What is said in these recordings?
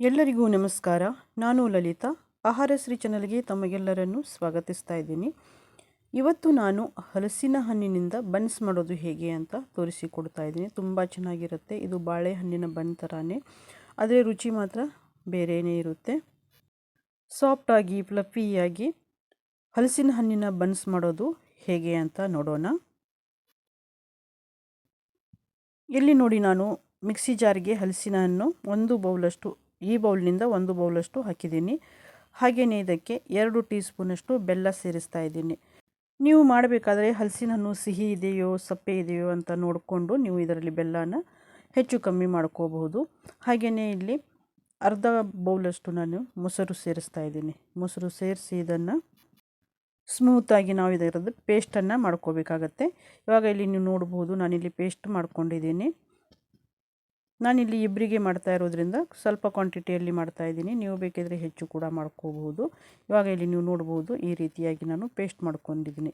ಎಲ್ಲರಿಗೂ ನಮಸ್ಕಾರ. ನಾನು ಲಲಿತಾ. ಆಹಾರಶ್ರೀ ಚಾನಲ್ಗೆ ತಮಗೆಲ್ಲರನ್ನು ಸ್ವಾಗತಿಸ್ತಾ ಇದ್ದೀನಿ. ಇವತ್ತು ನಾನು ಹಲಸಿನ ಹಣ್ಣಿನಿಂದ ಬನ್ಸ್ ಮಾಡೋದು ಹೇಗೆ ಅಂತ ತೋರಿಸಿಕೊಡ್ತಾ ಇದ್ದೀನಿ. ತುಂಬ ಚೆನ್ನಾಗಿರುತ್ತೆ. ಇದು ಬಾಳೆಹಣ್ಣಿನ ಬನ್ ಥರನೇ ಆದರೆ ರುಚಿ ಮಾತ್ರ ಬೇರೆಯೇ ಇರುತ್ತೆ. ಸಾಫ್ಟಾಗಿ, ಫ್ಲಫಿಯಾಗಿ ಹಲಸಿನ ಹಣ್ಣಿನ ಬನ್ಸ್ ಮಾಡೋದು ಹೇಗೆ ಅಂತ ನೋಡೋಣ. ಇಲ್ಲಿ ನೋಡಿ ನಾನು ಮಿಕ್ಸಿ ಜಾರ್ಗೆ ಹಲಸಿನ ಹಣ್ಣು ಒಂದು ಬೌಲಷ್ಟು ಈ ಬೌಲ್ನಿಂದ ಒಂದು ಬೌಲಷ್ಟು ಹಾಕಿದ್ದೀನಿ. ಹಾಗೆಯೇ ಇದಕ್ಕೆ ಎರಡು ಟೀ ಸ್ಪೂನಷ್ಟು ಬೆಲ್ಲ ಸೇರಿಸ್ತಾ ಇದ್ದೀನಿ. ನೀವು ಮಾಡಬೇಕಾದ್ರೆ ಹಲಸಿನ ಹಣ್ಣು ಸಿಹಿ ಇದೆಯೋ, ಸಪ್ಪೆ ಇದೆಯೋ ಅಂತ ನೋಡಿಕೊಂಡು ನೀವು ಇದರಲ್ಲಿ ಬೆಲ್ಲನ ಹೆಚ್ಚು ಕಮ್ಮಿ ಮಾಡ್ಕೋಬಹುದು. ಹಾಗೆಯೇ ಇಲ್ಲಿ ಅರ್ಧ ಬೌಲಷ್ಟು ನಾನು ಮೊಸರು ಸೇರಿಸ್ತಾ ಇದ್ದೀನಿ. ಮೊಸರು ಸೇರಿಸಿ ಇದನ್ನು ಸ್ಮೂತಾಗಿ ನಾವು ಇದರದ್ದು ಪೇಸ್ಟನ್ನು ಮಾಡ್ಕೋಬೇಕಾಗತ್ತೆ. ಇವಾಗ ಇಲ್ಲಿ ನೀವು ನೋಡ್ಬೋದು ನಾನಿಲ್ಲಿ ಪೇಸ್ಟ್ ಮಾಡ್ಕೊಂಡಿದ್ದೀನಿ. ನಾನಿಲ್ಲಿ ಇಬ್ಬರಿಗೆ ಮಾಡ್ತಾ ಇರೋದ್ರಿಂದ ಸ್ವಲ್ಪ ಕ್ವಾಂಟಿಟಿಯಲ್ಲಿ ಮಾಡ್ತಾ ಇದ್ದೀನಿ. ನೀವು ಬೇಕಿದ್ರೆ ಹೆಚ್ಚು ಕೂಡ ಮಾಡ್ಕೋಬಹುದು. ಇವಾಗ ಇಲ್ಲಿ ನೀವು ನೋಡ್ಬೋದು ಈ ರೀತಿಯಾಗಿ ನಾನು ಪೇಸ್ಟ್ ಮಾಡ್ಕೊಂಡಿದ್ದೀನಿ.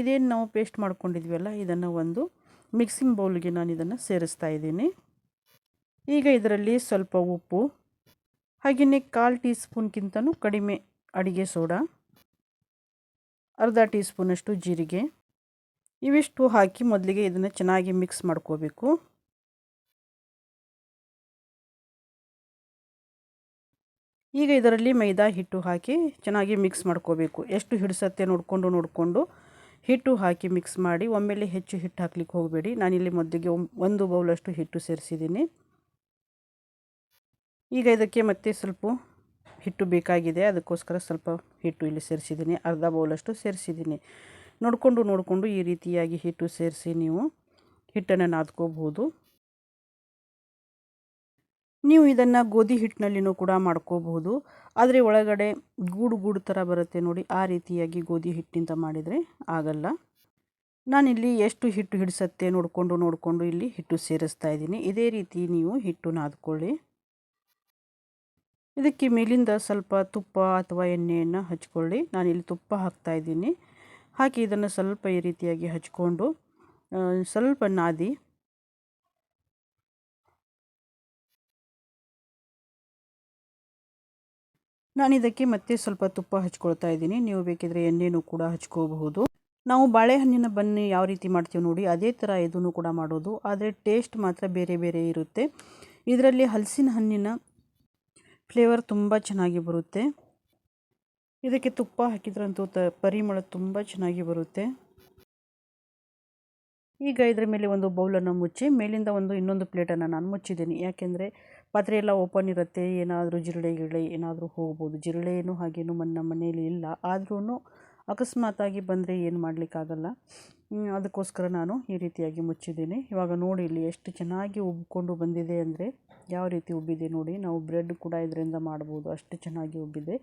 ಇದೇನು ನಾವು ಪೇಸ್ಟ್ ಮಾಡ್ಕೊಂಡಿದ್ವಲ್ಲ, ಇದನ್ನು ಒಂದು ಮಿಕ್ಸಿಂಗ್ ಬೌಲ್ಗೆ ನಾನು ಇದನ್ನು ಸೇರಿಸ್ತಾ ಇದ್ದೀನಿ. ಈಗ ಇದರಲ್ಲಿ ಸ್ವಲ್ಪ ಉಪ್ಪು, ಹಾಗೆಯೇ ಕಾಲು ಟೀ ಸ್ಪೂನ್ಗಿಂತನೂ ಕಡಿಮೆ ಅಡಿಗೆ ಸೋಡಾ, ಅರ್ಧ ಟೀ ಸ್ಪೂನಷ್ಟು ಜೀರಿಗೆ, ಇವಿಷ್ಟು ಹಾಕಿ ಮೊದಲಿಗೆ ಇದನ್ನು ಚೆನ್ನಾಗಿ ಮಿಕ್ಸ್ ಮಾಡ್ಕೋಬೇಕು. ಈಗ ಇದರಲ್ಲಿ ಮೈದಾ ಹಿಟ್ಟು ಹಾಕಿ ಚೆನ್ನಾಗಿ ಮಿಕ್ಸ್ ಮಾಡ್ಕೋಬೇಕು. ಎಷ್ಟು ಹಿಡಿಸತ್ತೆ ನೋಡಿಕೊಂಡು ನೋಡಿಕೊಂಡು ಹಿಟ್ಟು ಹಾಕಿ ಮಿಕ್ಸ್ ಮಾಡಿ, ಒಮ್ಮೆಲೆ ಹೆಚ್ಚು ಹಿಟ್ಟು ಹಾಕ್ಲಿಕ್ಕೆ ಹೋಗಬೇಡಿ. ನಾನಿಲ್ಲಿ ಮೊದಲಿಗೆ ಒಂದು ಬೌಲಷ್ಟು ಹಿಟ್ಟು ಸೇರಿಸಿದ್ದೀನಿ. ಈಗ ಇದಕ್ಕೆ ಮತ್ತೆ ಸ್ವಲ್ಪ ಹಿಟ್ಟು ಬೇಕಾಗಿದೆ. ಅದಕ್ಕೋಸ್ಕರ ಸ್ವಲ್ಪ ಹಿಟ್ಟು ಇಲ್ಲಿ ಸೇರಿಸಿದ್ದೀನಿ. ಅರ್ಧ ಬೌಲಷ್ಟು ಸೇರಿಸಿದ್ದೀನಿ. ನೋಡಿಕೊಂಡು ನೋಡಿಕೊಂಡು ಈ ರೀತಿಯಾಗಿ ಹಿಟ್ಟು ಸೇರಿಸಿ ನೀವು ಹಿಟ್ಟನ್ನು ನಾದ್ಕೋಬಹುದು. ನೀವು ಇದನ್ನು ಗೋಧಿ ಹಿಟ್ಟಿನಲ್ಲಿನೂ ಕೂಡ ಮಾಡ್ಕೋಬಹುದು. ಆದರೆ ಒಳಗಡೆ ಗೂಡು ಗೂಡು ಥರ ಬರುತ್ತೆ ನೋಡಿ, ಆ ರೀತಿಯಾಗಿ ಗೋಧಿ ಹಿಟ್ಟಿನಿಂದ ಮಾಡಿದರೆ ಆಗಲ್ಲ. ನಾನಿಲ್ಲಿ ಎಷ್ಟು ಹಿಟ್ಟು ಹಿಡಿಸತ್ತೆ ನೋಡಿಕೊಂಡು ನೋಡಿಕೊಂಡು ಇಲ್ಲಿ ಹಿಟ್ಟು ಸೇರಿಸ್ತಾ ಇದ್ದೀನಿ. ಇದೇ ರೀತಿ ನೀವು ಹಿಟ್ಟು ನಾದ್ಕೊಳ್ಳಿ. ಇದಕ್ಕೆ ಮೇಲಿಂದ ಸ್ವಲ್ಪ ತುಪ್ಪ ಅಥವಾ ಎಣ್ಣೆಯನ್ನು ಹಚ್ಕೊಳ್ಳಿ. ನಾನಿಲ್ಲಿ ತುಪ್ಪ ಹಾಕ್ತಾ ಇದ್ದೀನಿ. ಹಾಕಿ ಇದನ್ನು ಸ್ವಲ್ಪ ಈ ರೀತಿಯಾಗಿ ಹಚ್ಕೊಂಡು ಸ್ವಲ್ಪ ನಾದಿ ನಾನು ಇದಕ್ಕೆ ಮತ್ತೆ ಸ್ವಲ್ಪ ತುಪ್ಪ ಹಚ್ಕೊಳ್ತಾ ಇದ್ದೀನಿ. ನೀವು ಬೇಕಿದ್ರೆ ಎಣ್ಣೆನೂ ಕೂಡ ಹಚ್ಕೋಬಹುದು. ನಾವು ಬಾಳೆಹಣ್ಣಿನ ಬನ್ನಿ ಯಾವ ರೀತಿ ಮಾಡ್ತೀವಿ ನೋಡಿ, ಅದೇ ಥರ ಇದನ್ನು ಕೂಡ ಮಾಡೋದು. ಆದರೆ ಟೇಸ್ಟ್ ಮಾತ್ರ ಬೇರೆ ಬೇರೆ ಇರುತ್ತೆ. ಇದರಲ್ಲಿ ಹಲಸಿನ ಹಣ್ಣಿನ ಫ್ಲೇವರ್ ತುಂಬ ಚೆನ್ನಾಗಿ ಬರುತ್ತೆ. ಇದಕ್ಕೆ ತುಪ್ಪ ಹಾಕಿದ್ರಂತೂ ತ, ಪರಿಮಳ ತುಂಬ ಚೆನ್ನಾಗಿ ಬರುತ್ತೆ. ಈಗ ಇದರ ಮೇಲೆ ಒಂದು ಬೌಲನ್ನು ಮುಚ್ಚಿ, ಮೇಲಿಂದ ಒಂದು ಇನ್ನೊಂದು ಪ್ಲೇಟನ್ನು ನಾನು ಮುಚ್ಚಿದ್ದೀನಿ. ಯಾಕೆಂದರೆ ಪಾತ್ರೆ ಎಲ್ಲ ಓಪನ್ ಇರುತ್ತೆ, ಏನಾದರೂ ಜಿರಳೆ ಗಿರಳೆ ಏನಾದರೂ ಹೋಗ್ಬೋದು. ಜಿರಳೆ ಹಾಗೇನು ನಮ್ಮ ಮನೆಯಲ್ಲಿ ಇಲ್ಲ. ಆದ್ರೂ ಅಕಸ್ಮಾತಾಗಿ ಬಂದರೆ ಏನು ಮಾಡಲಿಕ್ಕಾಗಲ್ಲ. ಅದಕ್ಕೋಸ್ಕರ ನಾನು ಈ ರೀತಿಯಾಗಿ ಮುಚ್ಚಿದ್ದೀನಿ. ಇವಾಗ ನೋಡಿ ಇಲ್ಲಿ ಎಷ್ಟು ಚೆನ್ನಾಗಿ ಉಬ್ಬಿಕೊಂಡು ಬಂದಿದೆ ಅಂದರೆ ಯಾವ ರೀತಿ ಉಬ್ಬಿದೆ ನೋಡಿ. ನಾವು ಬ್ರೆಡ್ ಕೂಡ ಇದರಿಂದ ಮಾಡ್ಬೋದು. ಅಷ್ಟು ಚೆನ್ನಾಗಿ ಉಬ್ಬಿದೆ.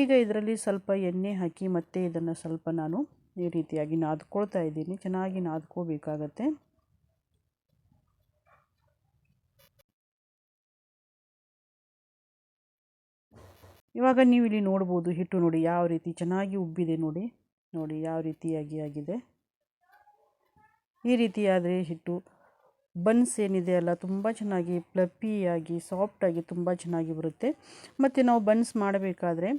ಈಗ ಇದರಲ್ಲಿ ಸ್ವಲ್ಪ ಎಣ್ಣೆ ಹಾಕಿ ಮತ್ತೆ ಇದನ್ನು ಸ್ವಲ್ಪ ನಾನು ಈ ರೀತಿಯಾಗಿ ನಾದ್ಕೊಳ್ತಾ ಇದ್ದೀನಿ. ಚೆನ್ನಾಗಿ ನಾದ್ಕೋಬೇಕಾಗತ್ತೆ. ಇವಾಗ ನೀವು ಇಲ್ಲಿ ನೋಡ್ಬೋದು ಹಿಟ್ಟು ನೋಡಿ ಯಾವ ರೀತಿ ಚೆನ್ನಾಗಿ ಉಬ್ಬಿದೆ ನೋಡಿ ನೋಡಿ ಯಾವ ರೀತಿಯಾಗಿ ಆಗಿದೆ. ಈ ರೀತಿಯಾದರೆ ಹಿಟ್ಟು ಬನ್ಸ್ ಏನಿದೆ ಅಲ್ಲ, ತುಂಬ ಚೆನ್ನಾಗಿ ಪ್ಲಪ್ಪಿಯಾಗಿ ಸಾಫ್ಟಾಗಿ ತುಂಬ ಚೆನ್ನಾಗಿ ಬರುತ್ತೆ. ಮತ್ತು ನಾವು ಬನ್ಸ್ ಮಾಡಬೇಕಾದ್ರೆ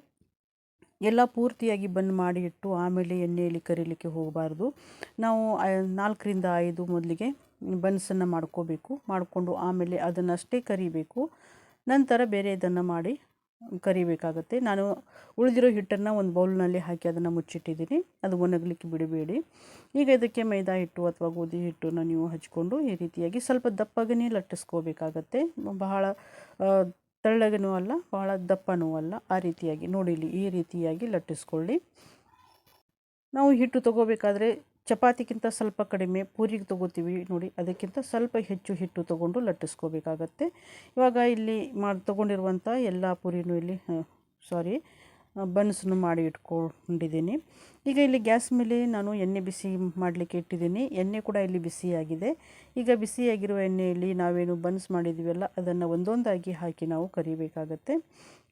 ಎಲ್ಲ ಪೂರ್ತಿಯಾಗಿ ಬನ್ ಮಾಡಿ ಇಟ್ಟು ಆಮೇಲೆ ಎಣ್ಣೆಯಲ್ಲಿ ಕರಿಲಿಕ್ಕೆ ಹೋಗಬಾರ್ದು. ನಾವು ನಾಲ್ಕರಿಂದ ಐದು ಮೊದಲಿಗೆ ಬನ್ಸನ್ನು ಮಾಡ್ಕೋಬೇಕು, ಮಾಡಿಕೊಂಡು ಆಮೇಲೆ ಅದನ್ನಷ್ಟೇ ಕರಿಬೇಕು. ನಂತರ ಬೇರೆ ಇದನ್ನು ಮಾಡಿ ಕರಿಬೇಕಾಗತ್ತೆ. ನಾನು ಉಳಿದಿರೋ ಹಿಟ್ಟನ್ನು ಒಂದು ಬೌಲ್ನಲ್ಲಿ ಹಾಕಿ ಅದನ್ನು ಮುಚ್ಚಿಟ್ಟಿದ್ದೀನಿ. ಅದು ಒಣಗಲಿಕ್ಕೆ ಬಿಡಬೇಡಿ. ಈಗ ಇದಕ್ಕೆ ಮೈದಾ ಹಿಟ್ಟು ಅಥವಾ ಗೋಧಿ ಹಿಟ್ಟನ್ನು ನೀವು ಹಚ್ಕೊಂಡು ಈ ರೀತಿಯಾಗಿ ಸ್ವಲ್ಪ ದಪ್ಪಗನೇ ಲಟ್ಟಿಸ್ಕೋಬೇಕಾಗತ್ತೆ. ಬಹಳ ತೆಳ್ಳಗನೂ ಅಲ್ಲ, ಬಹಳ ದಪ್ಪನೂ ಅಲ್ಲ. ಆ ರೀತಿಯಾಗಿ ನೋಡಿಲಿ ಈ ರೀತಿಯಾಗಿ ಲಟ್ಟಿಸ್ಕೊಳ್ಳಿ. ನಾವು ಹಿಟ್ಟು ತಗೋಬೇಕಾದ್ರೆ ಚಪಾತಿಗಿಂತ ಸ್ವಲ್ಪ ಕಡಿಮೆ ಪೂರಿಗೆ ತೊಗೋತೀವಿ ನೋಡಿ, ಅದಕ್ಕಿಂತ ಸ್ವಲ್ಪ ಹೆಚ್ಚು ಹಿಟ್ಟು ತೊಗೊಂಡು ಲಟ್ಟಿಸ್ಕೋಬೇಕಾಗತ್ತೆ. ಇವಾಗ ಇಲ್ಲಿ ಮಾಡಿ ತೊಗೊಂಡಿರುವಂಥ ಎಲ್ಲ ಪೂರಿನೂ ಇಲ್ಲಿ ಸಾರಿ ಬನ್ಸನ್ನು ಮಾಡಿ ಇಟ್ಕೊಂಡಿದ್ದೀನಿ. ಈಗ ಇಲ್ಲಿ ಗ್ಯಾಸ್ ಮೇಲೆ ನಾನು ಎಣ್ಣೆ ಬಿಸಿ ಮಾಡಲಿಕ್ಕೆ ಇಟ್ಟಿದ್ದೀನಿ. ಎಣ್ಣೆ ಕೂಡ ಇಲ್ಲಿ ಬಿಸಿಯಾಗಿದೆ. ಈಗ ಬಿಸಿಯಾಗಿರುವ ಎಣ್ಣೆಯಲ್ಲಿ ನಾವೇನು ಬನ್ಸ್ ಮಾಡಿದ್ದೀವಲ್ಲ, ಅದನ್ನು ಒಂದೊಂದಾಗಿ ಹಾಕಿ ನಾವು ಕರಿಬೇಕಾಗತ್ತೆ.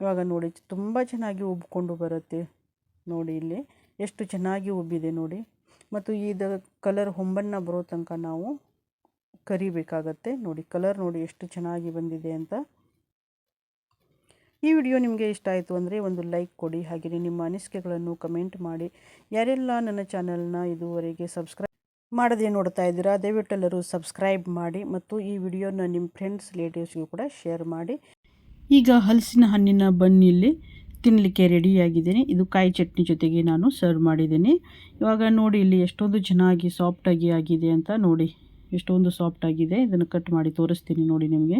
ಇವಾಗ ನೋಡಿ, ತುಂಬ ಚೆನ್ನಾಗಿ ಉಬ್ಕೊಂಡು ಬರುತ್ತೆ ನೋಡಿ ಇಲ್ಲಿ. ಎಷ್ಟು ಚೆನ್ನಾಗಿ ಉಬ್ಬಿದೆ ನೋಡಿ. ಮತ್ತು ಇದು ಕಲರ್ ಹೊಂಬಣ್ಣ ಬರೋ ತನಕ ನಾವು ಕರಿಬೇಕಾಗತ್ತೆ. ನೋಡಿ ಕಲರ್ ನೋಡಿ ಎಷ್ಟು ಚೆನ್ನಾಗಿ ಬಂದಿದೆ ಅಂತ. ಈ ವಿಡಿಯೋ ನಿಮಗೆ ಇಷ್ಟ ಆಯಿತು ಅಂದರೆ ಒಂದು ಲೈಕ್ ಕೊಡಿ, ಹಾಗೆಯೇ ನಿಮ್ಮ ಅನಿಸಿಕೆಗಳನ್ನು ಕಮೆಂಟ್ ಮಾಡಿ. ಯಾರೆಲ್ಲ ನನ್ನ ಚಾನಲ್ನ ಇದುವರೆಗೆ ಸಬ್ಸ್ಕ್ರೈಬ್ ಮಾಡದೇ ನೋಡ್ತಾ ಇದ್ದೀರಾ ದಯವಿಟ್ಟೆಲ್ಲರೂ ಸಬ್ಸ್ಕ್ರೈಬ್ ಮಾಡಿ ಮತ್ತು ಈ ವಿಡಿಯೋನ ನಿಮ್ಮ ಫ್ರೆಂಡ್ಸ್ ರಿಲೇಟಿವ್ಸ್ಗೂ ಕೂಡ ಶೇರ್ ಮಾಡಿ. ಈಗ ಹಲಸಿನ ಹಣ್ಣಿನ ಬನ್ನಿಲ್ಲಿ ತಿನ್ನಲಿಕ್ಕೆ ರೆಡಿಯಾಗಿದ್ದೀನಿ. ಇದು ಕಾಯಿ ಚಟ್ನಿ ಜೊತೆಗೆ ನಾನು ಸರ್ವ್ ಮಾಡಿದ್ದೀನಿ. ಇವಾಗ ನೋಡಿ ಇಲ್ಲಿ ಎಷ್ಟೊಂದು ಚೆನ್ನಾಗಿ ಸಾಫ್ಟಾಗಿ ಆಗಿದೆ ಅಂತ ನೋಡಿ. ಎಷ್ಟೊಂದು ಸಾಫ್ಟ್ ಆಗಿದೆ. ಇದನ್ನು ಕಟ್ ಮಾಡಿ ತೋರಿಸ್ತೀನಿ ನೋಡಿ ನಿಮಗೆ.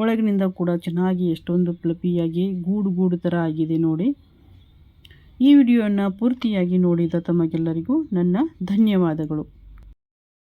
ಒಳಗಿನಿಂದ ಕೂಡ ಚೆನ್ನಾಗಿ ಎಷ್ಟೊಂದು ಪ್ಲಪಿಯಾಗಿ ಗೂಡು ಗೂಡು ಥರ ಆಗಿದೆ ನೋಡಿ. ಈ ವಿಡಿಯೋನ ಪೂರ್ತಿಯಾಗಿ ನೋಡಿದ ತಮಗೆಲ್ಲರಿಗೂ ನನ್ನ ಧನ್ಯವಾದಗಳು.